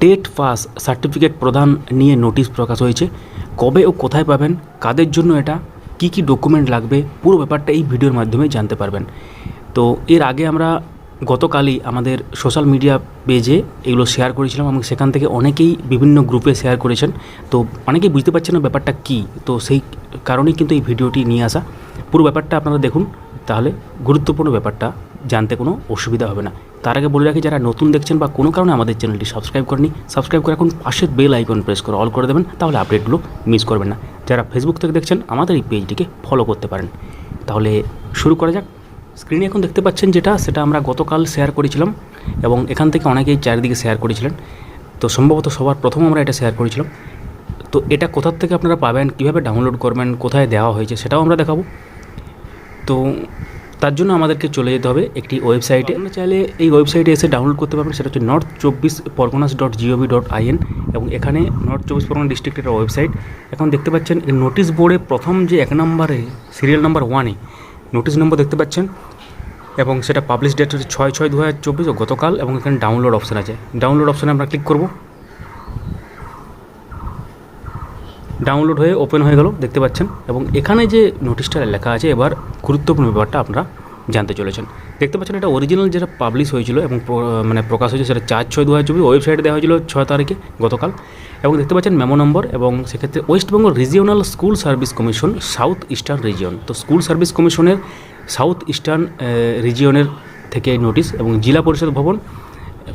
TET pass certificate প্রদান নিয়ে notice প্রকাশ হয়েছে। কবে ও কোথায় পাবেন, কাদের জন্য এটা, কি কি ডকুমেন্ট লাগবে, পুরো ব্যাপারটা এই ভিডিওর মাধ্যমে জানতে পারবেন। তো এর আগে আমরা গতকালই আমাদের সোশ্যাল মিডিয়া পেজে এগুলো শেয়ার করেছিলাম এবং সেখান থেকে অনেকেই বিভিন্ন গ্রুপে শেয়ার করেছেন। তো অনেকেই বুঝতে পারছেন না ব্যাপারটা কী, তো সেই কারণেই কিন্তু এই ভিডিওটি নিয়ে আসা। পুরো ব্যাপারটা আপনারা দেখুন, তাহলে গুরুত্বপূর্ণ ব্যাপারটা। জানতে কোনো অসুবিধা হবে না। তার আগে বলে রাখি, যারা নতুন দেখছেন বা কোনো কারণে আমাদের চ্যানেলটি সাবস্ক্রাইব করেনি সাবস্ক্রাইব করে এখন পাশের বেল আইকন প্রেস করে অল করে দেবেন, তাহলে আপডেটগুলো মিস করবেন না। যারা ফেসবুক থেকে দেখছেন, আমাদের এই পেজটিকে ফলো করতে পারেন। তাহলে শুরু করা যাক। স্ক্রিনে এখন দেখতে পাচ্ছেন যেটা, সেটা আমরা গতকাল শেয়ার করেছিলাম এবং এখান থেকে অনেকেই চারিদিকে শেয়ার করেছিলেন। তো সম্ভবত সবার প্রথম আমরা এটা শেয়ার করেছিলাম। তো এটা কোথার থেকে আপনারা পাবেন, কীভাবে ডাউনলোড করবেন, কোথায় দেওয়া হয়েছে, সেটাও আমরা দেখাবো। তো তার জন্য আমাদেরকে চলে যেতে হবে একটি ওয়েবসাইটে আমরা চাইলে এই ওয়েবসাইটে এসে ডাউনলোড করতে পারবেন সেটা হচ্ছে নর্থ চব্বিশ Parganas dot gov dot IN এবং এখানে নর্থ চব্বিশ পরগনা ডিস্ট্রিক্টের ওয়েবসাইট এখন দেখতে পাচ্ছেন নোটিশ বোর্ডে প্রথম যে এক নম্বরে সিরিয়াল নাম্বার ওয়ানে নোটিশ নম্বর দেখতে পাচ্ছেন, এবং সেটা পাবলিশ ডেট হচ্ছে ছয় ছয় দু হাজার চব্বিশ গতকাল, এবং এখানে ডাউনলোড অপশান আছে। ডাউনলোড অপশানে আমরা ক্লিক করব। ডাউনলোড হয়ে ওপেন হয়ে গেল, দেখতে পাচ্ছেন। এবং এখানে যে নোটিশটা লেখা আছে, এবার গুরুত্বপূর্ণ ব্যাপারটা আপনারা জানতে চলেছেন। দেখতে পাচ্ছেন, এটা অরিজিনাল যেটা পাবলিশ হয়েছিল এবং মানে প্রকাশ হয়েছে, সেটা চার ছয় দু হাজার চব্বিশ ওয়েবসাইটে দেওয়া হয়েছিল ছয় তারিখে গতকাল। এবং দেখতে পাচ্ছেন মেমো নম্বর এবং সেক্ষেত্রে west Bengal regional school service commission south eastern region তো স্কুল সার্ভিস কমিশনের সাউথ ইস্টার্ন রিজিয়নের থেকে নোটিশ এবং জেলা পরিষদ ভবন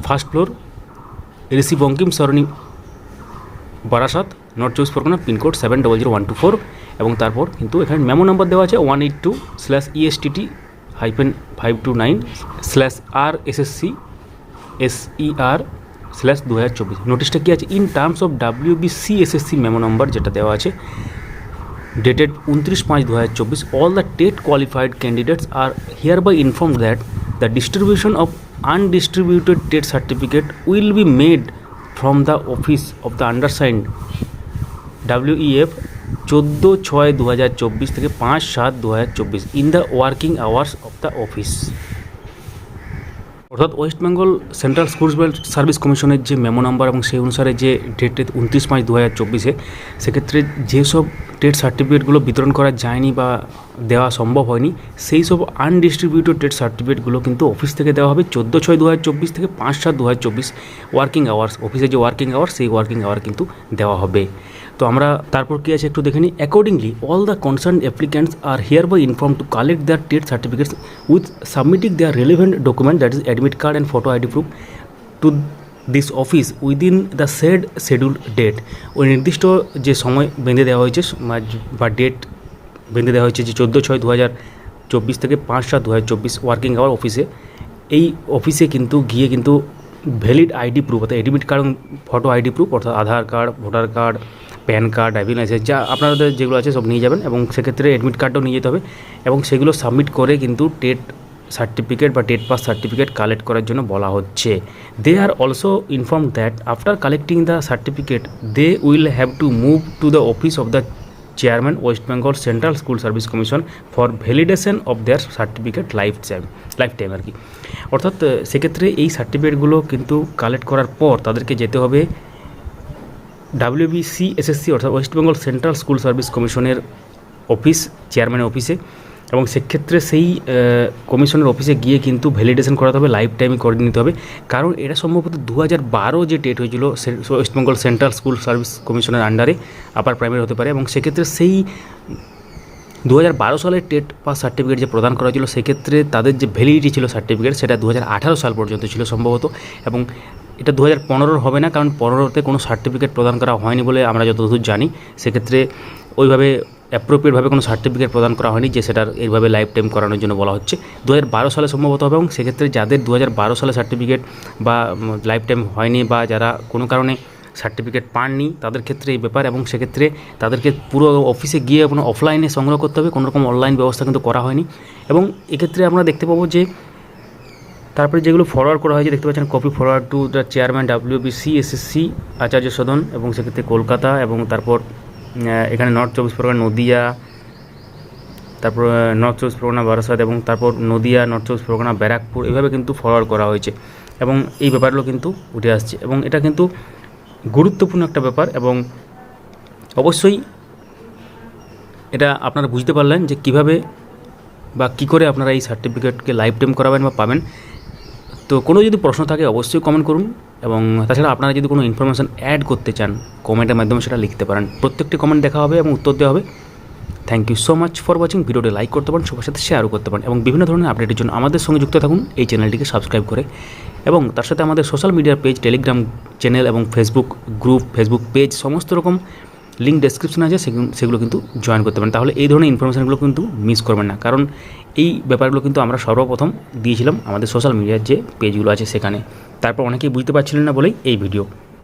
first floor Rishi Bankim Sarani Barasat north চব্বিশ Pargana pincode seven double zero one two four এবং তারপর কিন্তু এখানে মেমো নাম্বার দেওয়া আছে one eight two slash ESTT hyphen five two nine slash R SSC SER slash দু হাজার চব্বিশ নোটিশটা কী আছে? In terms of W B C SSC memo number যেটা দেওয়া আছে ডেটেড উনত্রিশ পাঁচ দু হাজার চব্বিশ all the TET qualified candidates are hereby inform that the distribution of undistributed TET certificate will be made from the office of the undersigned WEF চোদ্দ ছয় দু হাজার চব্বিশ থেকে পাঁচ সাত দু হাজার চব্বিশ in the working hours of the office অর্থাৎ ওয়েস্টবেঙ্গল সেন্ট্রাল স্কুল সার্ভিস কমিশনের যে মেমো নাম্বার এবং সেই অনুসারে যে ডেট উনত্রিশ পাঁচ দু হাজার চব্বিশে, সেক্ষেত্রে যেসব টেট সার্টিফিকেটগুলো বিতরণ করা যায়নি বা দেওয়া সম্ভব হয়নি, সেই সব আনডিস্ট্রিবিউটেড টেট সার্টিফিকেটগুলো কিন্তু অফিস থেকে দেওয়া হবে চোদ্দ ছয় দু থেকে পাঁচ সাত দু ওয়ার্কিং আওয়ার্স অফিসে যে ওয়ার্কিং আওয়ার সেই ওয়ার্কিং আওয়ার কিন্তু দেওয়া হবে। তো আমরা তারপর কী আছে একটু দেখে নিই। Accordingly all the concern applicants are hereby inform to collect their TET certificates with submitting their relevant document that is admit card and photo ID proof to this office within the said schedule date ওই নির্দিষ্ট যে সময় বেঁধে দেওয়া হয়েছে, বা- date বেঁধে দেওয়া হয়েছে যে চোদ্দ ছয় দু হাজার চব্বিশ থেকে পাঁচ সাত দু হাজার চব্বিশ ওয়ার্কিং আওয়ার অফিসে এই অফিসে কিন্তু গিয়ে কিন্তু ভ্যালিড আইডি প্রুফ অর্থাৎ admit card photo ID proof অর্থাৎ Aadhaar card voter card PAN card driving licence যা আপনাদের যেগুলো আছে সব নিয়ে যাবেন এবং সেক্ষেত্রে অ্যাডমিট কার্ডও নিয়ে যেতে হবে এবং সেগুলো সাবমিট করে কিন্তু টেট সার্টিফিকেট বা টেট পাস সার্টিফিকেট কালেক্ট করার জন্য বলা হচ্ছে। They are also inform that after collecting the certificate they will have to move to the office of the chairman West Bengal central school service commission for validation of their certificate life time life time আর কি। অর্থাৎ সেক্ষেত্রে এই সার্টিফিকেটগুলো কিন্তু collect করার পর তাদেরকে যেতে হবে ডাব্লিউবিসি এসএসসি অর্থাৎ West Bengal central school service কমিশনের অফিস চেয়ারম্যানের অফিসে এবং সেক্ষেত্রে সেই কমিশনের অফিসে গিয়ে কিন্তু ভ্যালিডেশন করাতে হবে লাইফ টাইমে করে নিতে হবে। কারণ এটা সম্ভবত দু হাজার বারো যে ডেট হয়েছিল, সে- West Bengal central school service কমিশনের আন্ডারে আপার প্রাইমারি হতে পারে। এবং সেক্ষেত্রে সেই দু হাজার বারো সালের টেট পাস সার্টিফিকেট যে প্রদান করা হয়েছিল, সেক্ষেত্রে তাদের যে ভ্যালিডিটি ছিল সার্টিফিকেট সেটা দু হাজার আঠারো সাল পর্যন্ত ছিল সম্ভবত। এবং এটা দু হাজার হবে না, কারণ পনেরোতে কোনো সার্টিফিকেট প্রদান করা হয়নি বলে আমরা যতদূর জানি। সেক্ষেত্রে ওইভাবে অ্যাপ্রোপ্রিয়েটভাবে কোনো সার্টিফিকেট প্রদান করা হয়নি, যে সেটার এইভাবে লাইফ টাইম করানোর জন্য বলা হচ্ছে। দু হাজার বারো সালে সম্ভবত হবে এবং সেক্ষেত্রে যাদের দু হাজার বারো সালে সার্টিফিকেট বা লাইফ টাইম হয়নি বা যারা কোনো কারণে সার্টিফিকেট পাননি, তাদের ক্ষেত্রে এই ব্যাপার এবং সেক্ষেত্রে তাদেরকে পুরো অফিসে গিয়ে কোনো অফলাইনে সংগ্রহ করতে হবে কোনো রকম অনলাইন ব্যবস্থা কিন্তু করা হয়নি। এবং এক্ষেত্রে আমরা দেখতে পাবো যে, তারপরে যেগুলো ফরওয়ার্ড করা হয়েছে, দেখতে পাচ্ছেন copy forward to the chairman WBC SSC Acharya Sadan এবং সেক্ষেত্রে কলকাতা এবং তারপর এখানে নর্থ চব্বিশ পরগনা, নদিয়া, তারপর নর্থ চব্বিশ পরগনা, বারাসাত এবং তারপর নদিয়া নর্থ চব্বিশ পরগনা, ব্যারাকপুর এভাবে কিন্তু ফরওয়ার্ড করা হয়েছে এবং এই ব্যাপারগুলো কিন্তু উঠে আসছে এবং এটা কিন্তু গুরুত্বপূর্ণ একটা ব্যাপার এবং অবশ্যই এটা আপনারা বুঝতে পারলেন যে কীভাবে বা কী করে আপনারা এই সার্টিফিকেটকে লাইফ টাইম করাবেন বা পাবেন। তো কোনো যদি প্রশ্ন থাকে অবশ্যই কমেন্ট করুন। এবং তাছাড়া আপনারা যদি কোনো ইনফরমেশান অ্যাড করতে চান কমেন্টের মাধ্যমে সেটা লিখতে পারেন। প্রত্যেকটি কমেন্ট দেখা হবে এবং উত্তর দেওয়া হবে। Thank you so much for watching ভিডিওটি লাইক করতে পারেন, সবার সাথে শেয়ারও করতে পারেন এবং বিভিন্ন ধরনের আপডেটের জন্য আমাদের সঙ্গে যুক্ত থাকুন এই চ্যানেলটিকে সাবস্ক্রাইব করে। এবং তার সাথে আমাদের সোশ্যাল মিডিয়ার পেজ টেলিগ্রাম চ্যানেল এবং ফেসবুক গ্রুপ ফেসবুক পেজ সমস্ত রকম লিঙ্ক ডেসক্রিপশনে আছে, সেগুলো কিন্তু জয়েন করতে পারেন। তাহলে এই ধরনের ইনফরমেশানগুলো কিন্তু মিস করবেন না। কারণ এই ব্যাপারগুলো কিন্তু আমরা সর্বপ্রথম দিয়েছিলাম আমাদের সোশ্যাল মিডিয়ার যে পেজগুলো আছে সেখানে। তারপর অনেকেই বুঝতে পারছিলেন না বলেই এই ভিডিও